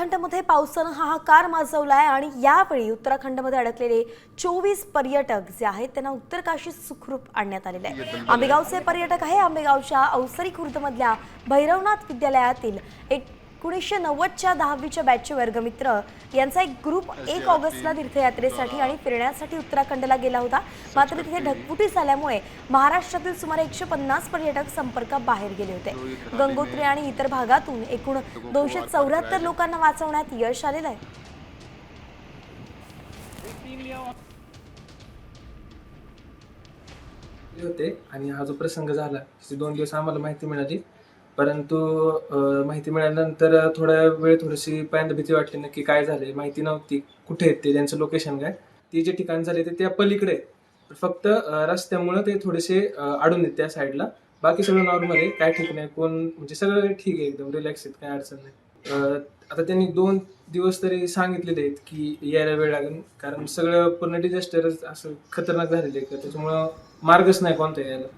उत्तराखंडमध्ये पावसानं हाहाकार माजवलाय आणि यावेळी उत्तराखंडमध्ये अडकलेले चोवीस पर्यटक जे आहेत त्यांना उत्तरकाशी सुखरूप आणण्यात आलेले आहे. आंबेगावचे पर्यटक आहे. आंबेगावच्या अवसरी खुर्दमधल्या भैरवनाथ विद्यालयातील एक एकोणीसशे नव्वदच्या दहावीच्या बॅचचे वर्गमित्र. यांचा एक ग्रुप एक ऑगस्टला तीर्थयात्रेसाठी आणि फिरण्यासाठी उत्तराखंडला गेला होता. मात्र तिथे ढगफुटी झाल्यामुळे महाराष्ट्रातील सुमारे एकशे पन्नास पर्यटक संपर्काबाहेर गेले होते. गंगोत्री आणि इतर भागातून एकूण दोनशे चौऱ्याहत्तर लोकांना वाचवण्यात यश आलेलं आहे. होते आणि हा जो प्रसंग झाला दोन दिवस आम्हाला माहिती मिळाली. परंतु माहिती मिळाल्यानंतर थोड्या वेळ थोडीशी पहिल्यांदा भीती वाटली नक्की काय झाले माहिती नव्हती. कुठे आहेत ते त्यांचं लोकेशन काय? ते जे ठिकाण झाले ते त्या पलीकडे फक्त रस्त्यामुळं ते थोडेसे अडून येत त्या साईडला बाकी सगळं नॉर्मल आहे. काय ठीक नाही कोण म्हणजे सगळं ठीक आहे एकदम. रिलॅक्स आहेत काय अडचण नाही. आता त्यांनी दोन दिवस तरी सांगितलेले आहेत की यायला वेळ लागेल. कारण सगळं पूर्ण डिझास्टरच असं खतरनाक झालेलं आहे. का त्याच्यामुळं मार्गच नाही कोणता यायला.